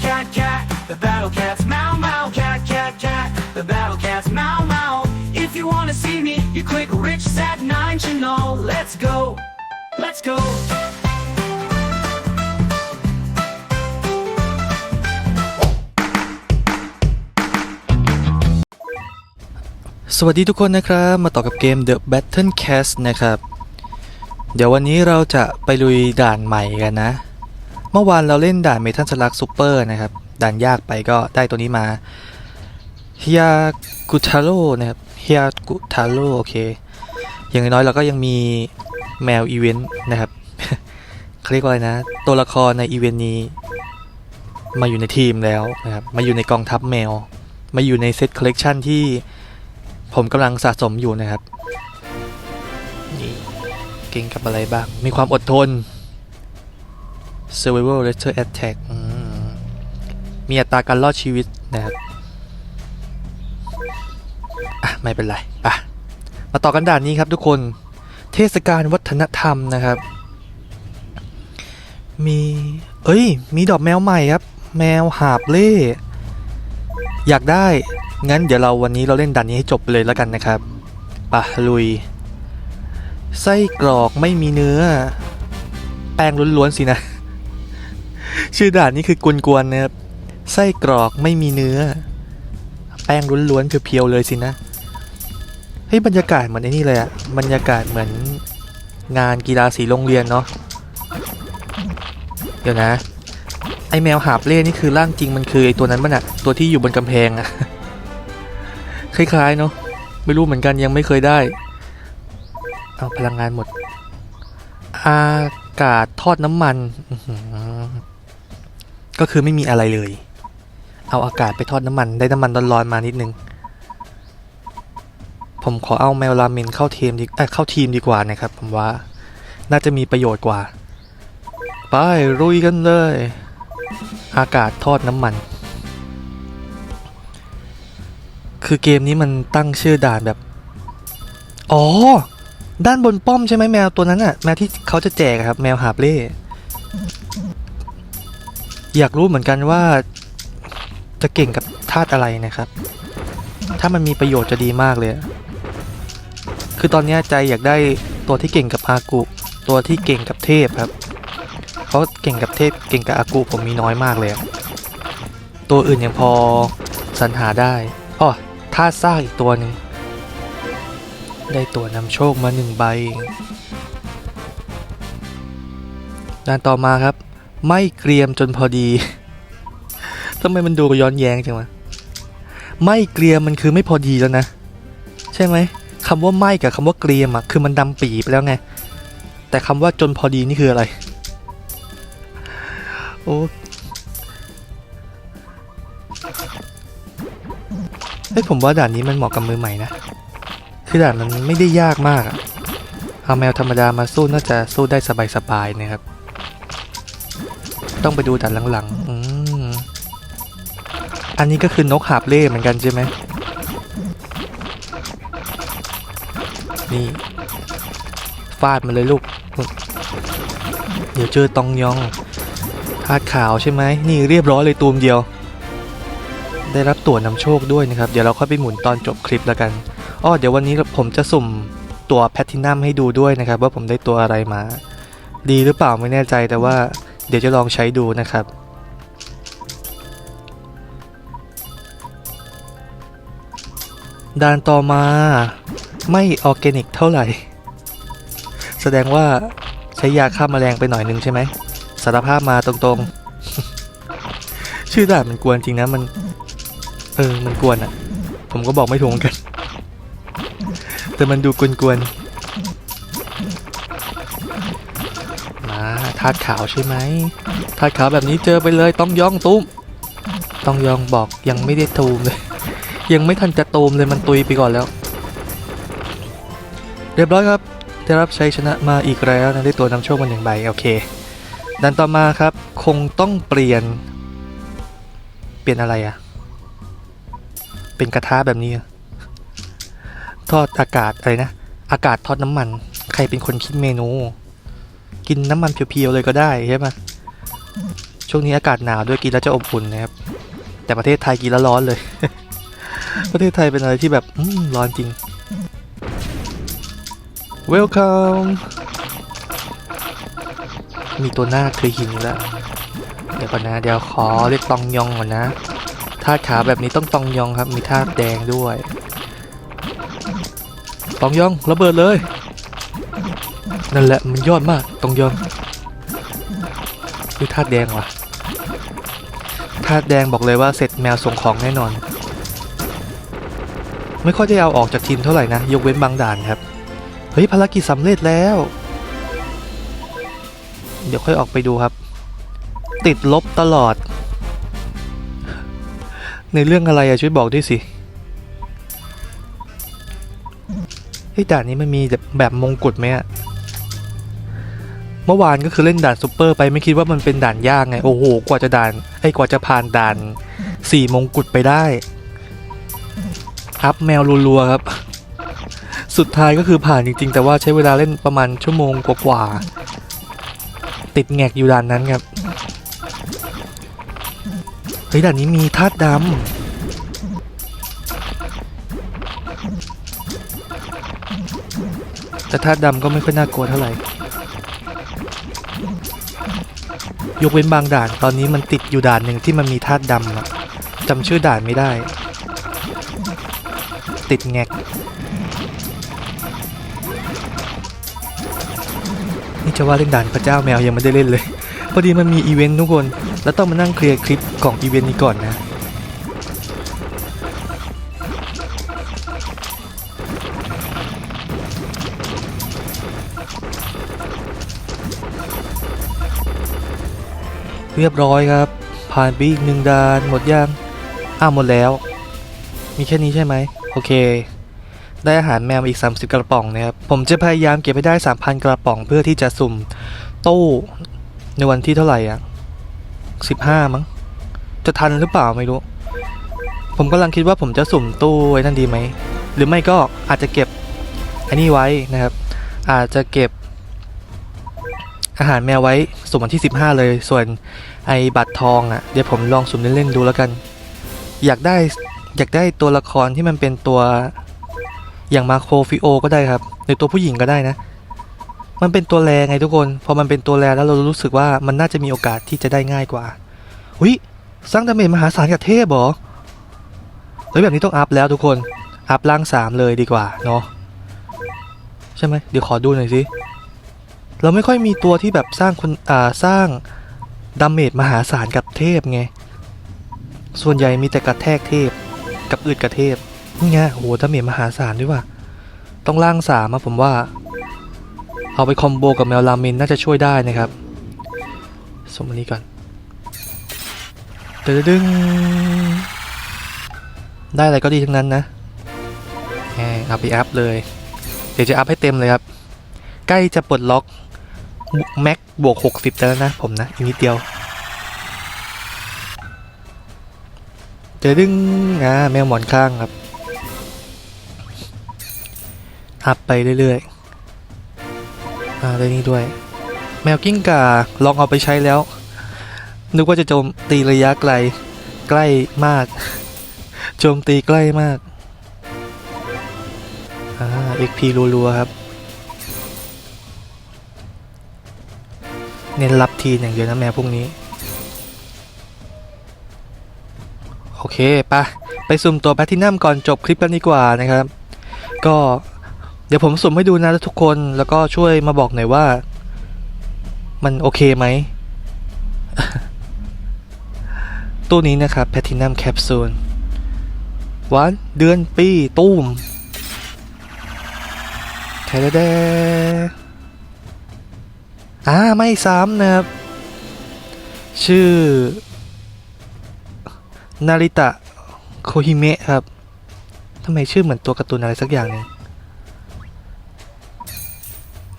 cat, cat, cat. The battle cat's meow, meow, cat, cat, cat. The battle cat's meow, meow. If you wanna see me, you click Rich Sat 9 channel. Let's go. Let's go. สวัสดีทุกคนนะครับ มาต่อกับเกม The Battle Cast นะครับ เดี๋ยววันนี้เราจะไปลุยด่านใหม่กันนะ เมื่อวานเราเล่นด่านเมทัลสลักซูเปอร์นะครับ ด่านยากไปก็ได้ตัวนี้มาเฮียกุทาโร่นะครับเฮียกุทาโร่โอเค อย่างน้อยเราก็ยังมีแมวอีเวนต์นะครับเขาเรียกว่าอะไรนะ ตัวละครในอีเวนต์นี้ มาอยู่ในทีมแล้วนะครับ มาอยู่ในกองทัพแมว มาอยู่ในเซตคอลเลกชันที่ผมกำลังสะสมอยู่นะครับ นี่เก่งกับอะไรบ้าง มีความอดทน Survival Letter Attack มีอัตราการรอดชีวิตนะครับอะไม่เป็นไรอะมาต่อกันด่านนี้ครับทุกคน เทศกาลวัฒนธรรมนะครับ มี เอ้ย มีดอกแมวใหม่ครับ แมวหาบเล่ อยากได้ งั้นเดี๋ยวเราวันนี้เราเล่นด่านนี้ให้จบไปเลยแล้วกันนะครับปะลุย ไส้กรอกไม่มีเนื้อ แป้งล้วนๆสินะ ชื่อด่านนี้คือกวนๆนะครับไส้กรอกไม่มีเนื้อ แป้งล้วนๆเพียวๆเลยสินะเฮ้ยบรรยากาศเหมือนไอ้นี่เลยอะบรรยากาศเหมือนงานกีฬาสีโรงเรียนเนาะเดี๋ยวนะ ไอแมวหาบเล่นี่คือร่างจริงมันคือไอตัวนั้นมันอะตัวที่อยู่บนกำแพงอะคล้ายๆเนาะไม่รู้เหมือนกันยังไม่เคยได้เอาพลังงานหมด อากาศทอดน้ำมันอื ก็คือไม่มีอะไรเลย เอาอากาศไปทอดน้ำมันได้น้ำมันร้อนๆมานิดนึง ผมขอเอาแมวราเมนเข้าทีมดีเเข้าทีมดีกว่านะครับ ผมว่าน่าจะมีประโยชน์กว่า ไปรุยกันเลย อากาศทอดน้ำมัน คือเกมนี้มันตั้งชื่อด่านแบบ อ๋อ ด้านบนป้อมใช่ไหมแมวตัวนั้นอะแมวที่เขาจะแจกครับ แมวหาบเล่ อยากรู้เหมือนกันว่าจะเก่งกับธาตุอะไรนะครับ ถ้ามันมีประโยชน์จะดีมากเลย คือตอนนี้ใจอยากได้ตัวที่เก่งกับอากุ ตัวที่เก่งกับเทพครับ เพราะเก่งกับเทพเก่งกับอากูผมมีน้อยมากเลย ตัวอื่นยังพอสรรหาได้อ้อท่าซ่ากอีกตัวหนึ่งได้ตัวนำโชคมาหนึ่งใบ ด้านต่อมาครับ ไม่เกรียมจนพอดี ทำไมมันดูย้อนแย้งจังวะ ไม่เกรียมมันคือไม่พอดีแล้วนะ ใช่ไหมคำว่าไม่กับคำว่าเกรียมอะคือมันดำปีไปแล้วไง แต่คำว่าจนพอดีนี่คืออะไร โอ้เฮ้ยผมว่าด่านนี้มันเหมาะกับมือใหม่นะ คือด่านมันไม่ได้ยากมากอะเอาแมวธรรมดามาสู้น่าจะสู้ได้สบายๆนะครับ ต้องไปดูด่หลังๆอืมอันนี้ก็คือนกหาบเล่เหมือนกันใช่ไหมนี่ฟาดมาเลยลูก เดี๋ยวเจอตองยองธาตุขาวใช่ไหมนี่เรียบร้อยเลยตูมเดียว ได้รับตั๋วนำโชคด้วยนะครับ เดี๋ยวเราค่อยไปหมุนตอนจบคลิปแล้วกันอ้อเดี๋ยววันนี้ผมจะสุ่มตัวแพทินัมให้ดูด้วยนะครับ ว่าผมได้ตัวอะไรมา ดีหรือเปล่าไม่แน่ใจแต่ว่า เดี๋ยวจะลองใช้ดูนะครับ ด่านต่อมาไม่ออร์แกนิกเท่าไหร่ แสดงว่าใช้ยาฆ่าแมลงไปหน่อยนึงใช่ไหมสารภาพมาตรงๆ ชื่อด่านมันกวนจริงนะมันเออ มันกวนอะ่ะ ผมก็บอกไม่ถูกกัน แต่มันดูกวนๆาธาตุขาวใช่ไหมธาตุขาวแบบนี้เจอไปเลยต้องย่องตุ้ม ต้องยองบอกยังไม่ได้ตูมเลย ยังไม่ทันจะตูมเลยมันตุยไปก่อนแล้ว เรียบร้อยครับ ได้รับชัยชนะมาอีกแล้วนะได้ตัวนำโชคมาหนึ่งใบโอเคดันต่อมาครับคงต้องเปลี่ยน เปลี่ยนอะไรอะเป็นกระทะแบบนี้ทอดอากาศอะไรนะ อากาศทอดน้ำมัน ใครเป็นคนคิดเมนู กินน้ำมันเพียวๆเลยก็ได้ใช่ไหมช่วงนี้อากาศหนาวด้วยกินแล้วจะอบอุ่นนะครับ แต่ประเทศไทยกินแล้วร้อนเลย ประเทศไทยเป็นอะไรที่แบบร้อนจริง Welcome มีตัวหน้าคือหินแล้ว เดี๋ยวก่อนนะ เดี๋ยวขอเรียกตองยองก่อนนะท่าขาแบบนี้ต้องตองยองครับ มีท่าแดงด้วย ตองยองระเบิดเลย นั่นแหละมันยอดมากตองยองคือท่าแดงว่ะท่าแดงบอกเลยว่าเสร็จแมวส่งของแน่นอน ไม่ค่อยได้เอาออกจากทีมเท่าไหร่นะ ยกเว้นบางด่านครับ เฮ้ยภารกิจสำเร็จแล้ว เดี๋ยวค่อยออกไปดูครับ ติดลบตลอด ในเรื่องอะไรอะช่วยบอกด้วยสิเฮ้ยด่านนี้มันมีแบบแบบมงกุฎไหมอะ เมื่อวานก็คือเล่นด่านซูเปอร์ไปไม่คิดว่ามันเป็นด่านยากไง โอ้โห กว่าจะด่านไอ้กว่าจะผ่านด่านสี่มงกุฎไปได้อัพแมวรัวๆครับ สุดท้ายก็คือผ่านจริงๆ แต่ว่าใช้เวลาเล่นประมาณชั่วโมงกว่าๆติดแงกอยู่ด่านนั้นครับเฮ้ยด่านนี้มีธาตุดำแต่ธาตุดำก็ไม่ค่อยน่ากลัวเท่าไหร่ ยกเว้นบางด่านตอนนี้มันติดอยู่ด่านหนึ่งที่มันมีธาตุดำอะจำชื่อด่านไม่ได้ ติดแงกนี่จะว่าเล่นด่านพระเจ้าแมวยังไม่ได้เล่นเลย พอดีมันมีอีเวนต์ทุกคน แล้วต้องมานั่งเคลียร์คลิปของอีเวนต์นี้ก่อนนะ เรียบร้อยครับ ผ่านไปอีกหนึ่งด่านหมดยังอ้าวหมดแล้ว มีแค่นี้ใช่ไหมโอเค ได้อาหารแมวอีก 30 กระป๋องนะครับ ผมจะพยายามเก็บให้ได้ 3,000 กระป๋องเพื่อที่จะสุ่มตู้ในวันที่เท่าไหร่อะ15 มั้ง จะทันหรือเปล่าไม่รู้ ผมกำลังคิดว่าผมจะสุ่มตู้ไว้นั่นดีไหม หรือไม่ก็อาจจะเก็บอันนี้ไว้นะครับ อาจจะเก็บ อาหารแมวไว้สุ่มวันที่ 15 เลย ส่วนไอ้บัตรทองอะเดี๋ยวผมลองสุ่มเล่นๆดูแล้วกัน อยากได้อยากได้ตัวละครที่มันเป็นตัวอย่างมาโครฟิโอก็ได้ครับ หรือตัวผู้หญิงก็ได้นะ มันเป็นตัวแรงไงทุกคน พอมันเป็นตัวแรงแล้วเรารู้สึกว่ามันน่าจะมีโอกาสที่จะได้ง่ายกว่าหุยสร้างดาเมจมหาศาลกับเทพหรอเฮ้ยแบบนี้ต้องอัพแล้วทุกคน อัพล่างสามเลยดีกว่าเนาะใช่ไหมเดี๋ยวขอดูหน่อยสิ เราไม่ค่อยมีตัวที่แบบสร้างคนอ่าสร้างดาเมจมหาศาลกับเทพไง ส่วนใหญ่มีแต่กระแทกเทพ กับอึดกระเทพ นี่ไงโหดาเมจมหาศาลด้วยว่ะ ต้องล่างสามอะผมว่า เอาไปคอมโบกับแมวรามินน่าจะช่วยได้นะครับ สมอันนี้ก่อนตึ้งดึงได้อะไรก็ดีทั้งนั้นนะแหมเอาไปอัพเลย เดี๋ยวจะอัพให้เต็มเลยครับ ใกล้จะปลดล็อก แม็กบวก60แล้วนะผมนะอีกนิดเดียวเจอดึงอ่าแมวหมอนข้างครับอัพไปเรื่อยๆอ่าได้นี่ด้วย แมวกิ้งก่าลองเอาไปใช้แล้ว นึกว่าจะโจมตีระยะไกล ใกล้มาก โจมตีใกล้มากอ่า XP รัวๆครับ น้นรับทีอย่างเดียวนะแมวพวกนี้ โอเคปะไปสุ่มตัวแพทินัมก่อนจบคลิปกันดีกว่านะครับ ก็เดี๋ยวผมสุ่มให้ดูนะทุกคนแล้วก็ช่วยมาบอกหน่อยว่า มันโอเคไหมตู้นี้นะครับแพทินัมแคปซูลวันเดือนปีตุ้มแทเด อ่าไม่ซ้ำนะครับ ชื่อ นาริตะโคฮิเมะครับทำไมชื่อเหมือนตัวการ์ตูนอะไรสักอย่างนึง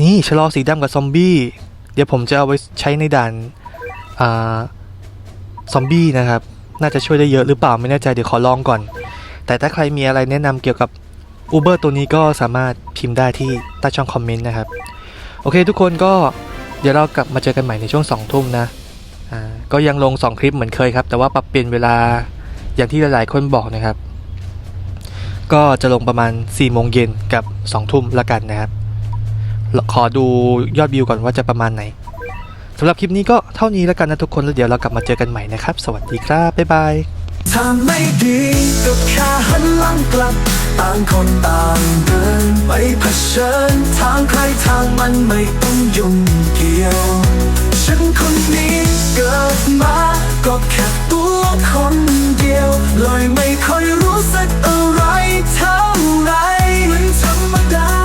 นี่ชะลอสีดำกับซอมบี้ เดี๋ยวผมจะเอาไว้ใช้ในด่านอ่าซอมบี้นะครับ น่าจะช่วยได้เยอะหรือเปล่าไม่แน่ใจเดี๋ยวขอลองก่อน แต่ถ้าใครมีอะไรแนะนำเกี่ยวกับ Uber ตัวนี้ก็สามารถพิมพ์ได้ที่ใต้ช่องคอมเมนต์นะครับ โอเคทุกคนก็ เดี๋ยวเรากลับมาเจอกันใหม่ในช่วง2ทุ่มนะอ่าก็ยังลง 2 คลิปเหมือนเคยครับ แต่ว่าปรับเปลี่ยนเวลาอย่างที่หลายๆคนบอกนะครับ ก็จะลงประมาณ4โมงเย็นกับ2ทุ่มละกันนะครับ ขอดูยอดวิวก่อนว่าจะประมาณไหนสำหรับคลิปนี้ก็เท่านี้แล้วกันนะทุกคนแล้วเดี๋ยวเรากลับมาเจอกันใหม่นะครับ สวัสดีครับ บ๊ายบายถ้าไม่ดีก็แค่หันหลังกลับ ต่างคนต่างเดินไป เชิญทางใครทางมันไม่ต้องยุ่งเกี่ยว ฉันคนนี้เกิดมาก็แค่ตัวคนเดียว เลยไม่ค่อยรู้สึกอะไรเท่าไรเหมือนธรรมดา